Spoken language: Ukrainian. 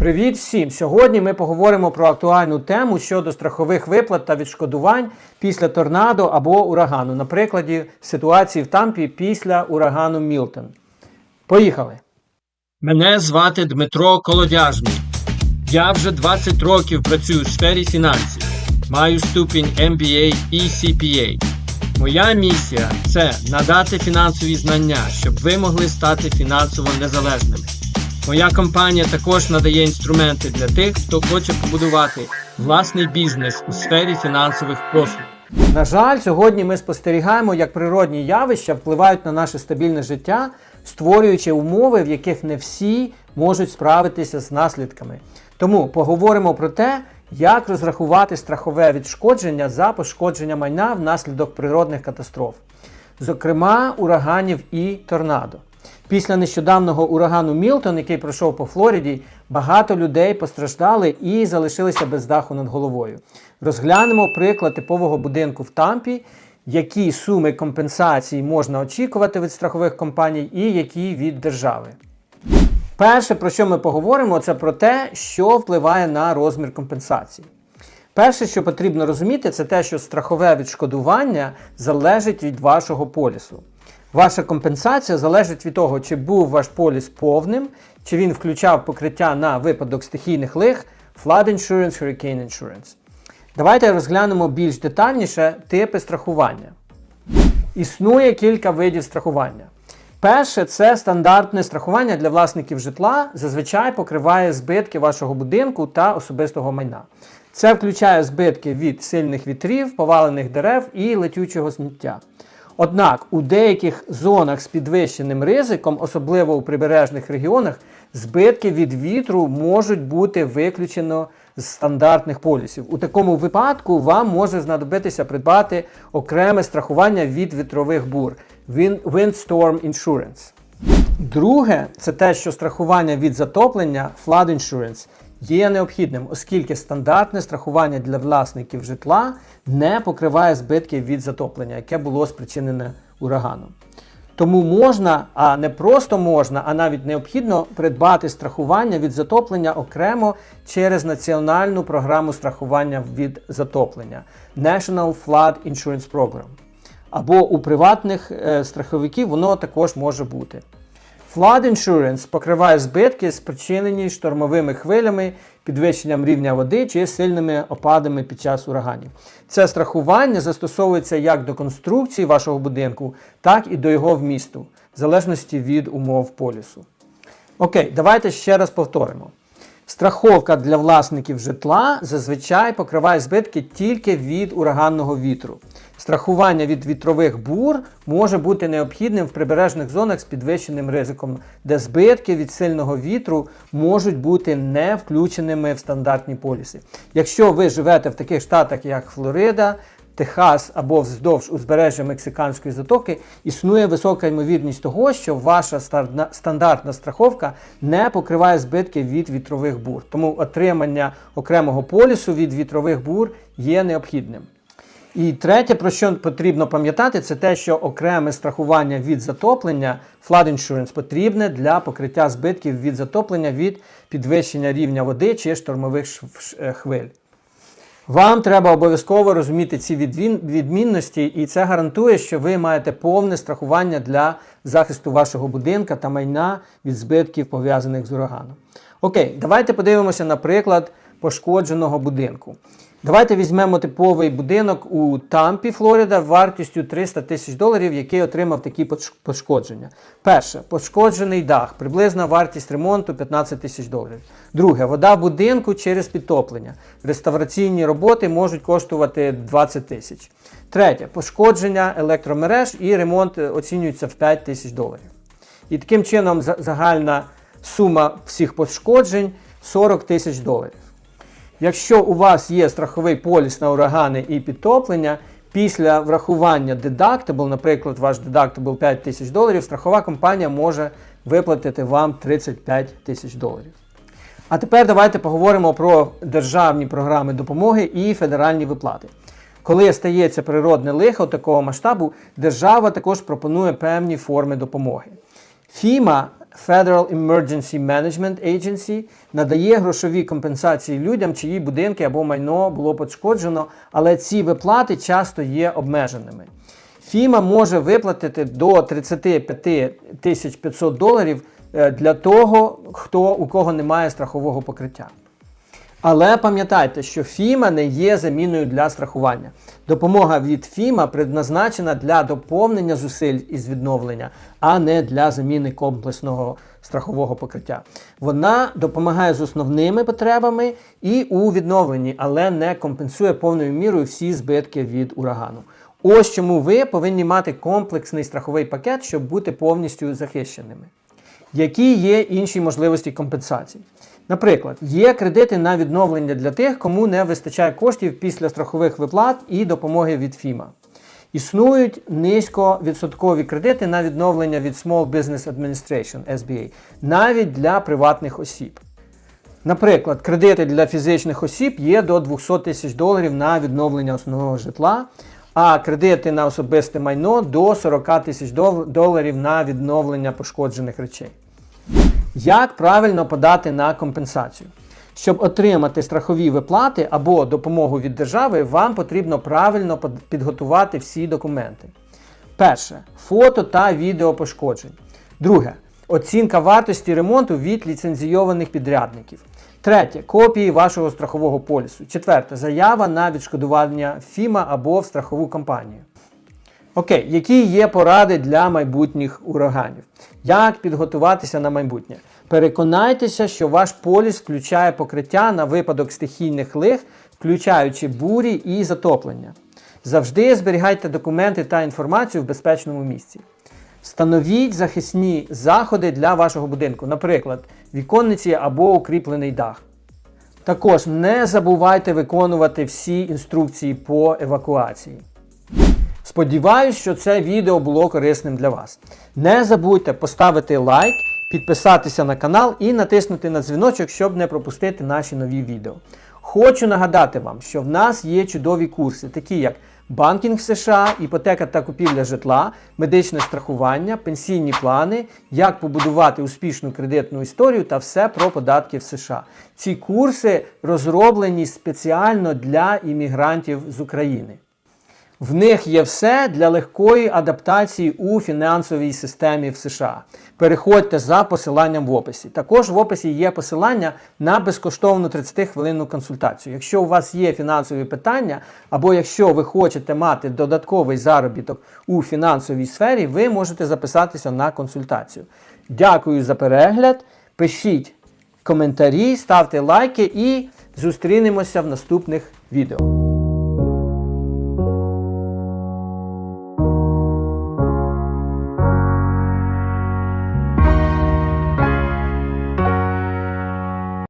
Привіт всім! Сьогодні ми поговоримо про актуальну тему щодо страхових виплат та відшкодувань після торнадо або урагану, на прикладі ситуації в Тампі після урагану Мілтон. Поїхали! Мене звати Дмитро Колодяжний. Я вже 20 років працюю в сфері фінансів. Маю ступінь MBA і CPA. Моя місія це надати фінансові знання, щоб ви могли стати фінансово незалежними. Моя компанія також надає інструменти для тих, хто хоче побудувати власний бізнес у сфері фінансових послуг. На жаль, сьогодні ми спостерігаємо, як природні явища впливають на наше стабільне життя, створюючи умови, в яких не всі можуть справитися з наслідками. Тому поговоримо про те, як розрахувати страхове відшкодження за пошкодження майна внаслідок природних катастроф, зокрема ураганів і торнадо. Після нещодавнього урагану Мілтон, який пройшов по Флориді, багато людей постраждали і залишилися без даху над головою. Розглянемо приклад типового будинку в Тампі, які суми компенсації можна очікувати від страхових компаній і які від держави. Перше, про що ми поговоримо, це про те, що впливає на розмір компенсації. Перше, що потрібно розуміти, це те, що страхове відшкодування залежить від вашого полісу. Ваша компенсація залежить від того, чи був ваш поліс повним, чи він включав покриття на випадок стихійних лих, flood insurance, hurricane insurance. Давайте розглянемо більш детальніше типи страхування. Існує кілька видів страхування. Перше це стандартне страхування для власників житла, зазвичай покриває збитки вашого будинку та особистого майна. Це включає збитки від сильних вітрів, повалених дерев і летючого сміття. Однак у деяких зонах з підвищеним ризиком, особливо у прибережних регіонах, збитки від вітру можуть бути виключено з стандартних полісів. У такому випадку вам може знадобитися придбати окреме страхування від вітрових бур Windstorm Insurance. Друге, це те, що страхування від затоплення Flood Insurance є необхідним, оскільки стандартне страхування для власників житла не покриває збитки від затоплення, яке було спричинене ураганом. Тому можна, а не просто можна, а навіть необхідно придбати страхування від затоплення окремо через національну програму страхування від затоплення National Flood Insurance Program. Або у приватних е, страховиків воно також може бути. Flood Insurance покриває збитки, спричинені штормовими хвилями, підвищенням рівня води чи сильними опадами під час ураганів. Це страхування застосовується як до конструкції вашого будинку, так і до його вмісту, в залежності від умов полісу. Окей, давайте ще раз повторимо. Страховка для власників житла зазвичай покриває збитки тільки від ураганного вітру. Страхування від вітрових бур може бути необхідним в прибережних зонах з підвищеним ризиком, де збитки від сильного вітру можуть бути не включеними в стандартні поліси. Якщо ви живете в таких штатах, як Флорида, Техас або вздовж узбережжя Мексиканської затоки, існує висока ймовірність того, що ваша стандартна страховка не покриває збитки від вітрових бур. Тому отримання окремого полісу від вітрових бур є необхідним. І третє, про що потрібно пам'ятати, це те, що окреме страхування від затоплення flood insurance потрібне для покриття збитків від затоплення від підвищення рівня води чи штормових е, хвиль. Вам треба обов'язково розуміти ці відмінності, і це гарантує, що ви маєте повне страхування для захисту вашого будинка та майна від збитків, пов'язаних з ураганом. Окей, давайте подивимося на приклад пошкодженого будинку. Давайте візьмемо типовий будинок у Тампі, Флорида, вартістю 300 тисяч доларів, який отримав такі пошкодження. Перше, пошкоджений дах, приблизна вартість ремонту 15 тисяч доларів. Друге, вода в будинку через підтоплення. Реставраційні роботи можуть коштувати 20 тисяч. Третє, пошкодження електромереж і ремонт оцінюється в 5 тисяч доларів. І таким чином загальна сума всіх пошкоджень 40 тисяч доларів. Якщо у вас є страховий поліс на урагани і підтоплення, після врахування deductible, наприклад, ваш deductible 5 тисяч доларів, страхова компанія може виплатити вам 35 тисяч доларів. А тепер давайте поговоримо про державні програми допомоги і федеральні виплати. Коли стається природне лихо такого масштабу, держава також пропонує певні форми допомоги. FEMA Federal Emergency Management Agency надає грошові компенсації людям, чиї будинки або майно було пошкоджено, але ці виплати часто є обмеженими. ФІМА може виплатити до 35 500 доларів е, для того, хто у кого немає страхового покриття. Але пам'ятайте, що ФІМА не є заміною для страхування. Допомога від ФІМА предназначена для доповнення зусиль із відновлення, а не для заміни комплексного страхового покриття. Вона допомагає з основними потребами і у відновленні, але не компенсує повною мірою всі збитки від урагану. Ось чому ви повинні мати комплексний страховий пакет, щоб бути повністю захищеними. Які є інші можливості компенсації? Наприклад, є кредити на відновлення для тих, кому не вистачає коштів після страхових виплат і допомоги від ФІМА. Існують низьковідсоткові кредити на відновлення від Small Business Administration SBA, навіть для приватних осіб. Наприклад, кредити для фізичних осіб є до 200 тисяч доларів на відновлення основного житла, а кредити на особисте майно до 40 тисяч доларів на відновлення пошкоджених речей. Як правильно подати на компенсацію? Щоб отримати страхові виплати або допомогу від держави, вам потрібно правильно підготувати всі документи. Перше фото та відео пошкоджень. Друге оцінка вартості ремонту від ліцензійованих підрядників. Третє копії вашого страхового полісу. Четверте заява на відшкодування ФІМА або в страхову компанію. Окей, які є поради для майбутніх ураганів? Як підготуватися на майбутнє? Переконайтеся, що ваш поліс включає покриття на випадок стихійних лих, включаючи бурі і затоплення. Завжди зберігайте документи та інформацію в безпечному місці. Встановіть захисні заходи для вашого будинку, наприклад, віконниці або укріплений дах. Також не забувайте виконувати всі інструкції по евакуації. Сподіваюсь, що це відео було корисним для вас. Не забудьте поставити лайк, підписатися на канал і натиснути на дзвіночок, щоб не пропустити наші нові відео. Хочу нагадати вам, що в нас є чудові курси, такі як банкінг США, іпотека та купівля житла, медичне страхування, пенсійні плани, як побудувати успішну кредитну історію та все про податки в США. Ці курси розроблені спеціально для іммігрантів з України. В них є все для легкої адаптації у фінансовій системі в США. Переходьте за посиланням в описі. Також в описі є посилання на безкоштовну 30-хвилинну консультацію. Якщо у вас є фінансові питання, або якщо ви хочете мати додатковий заробіток у фінансовій сфері, ви можете записатися на консультацію. Дякую за перегляд. Пишіть коментарі, ставте лайки і зустрінемося в наступних відео.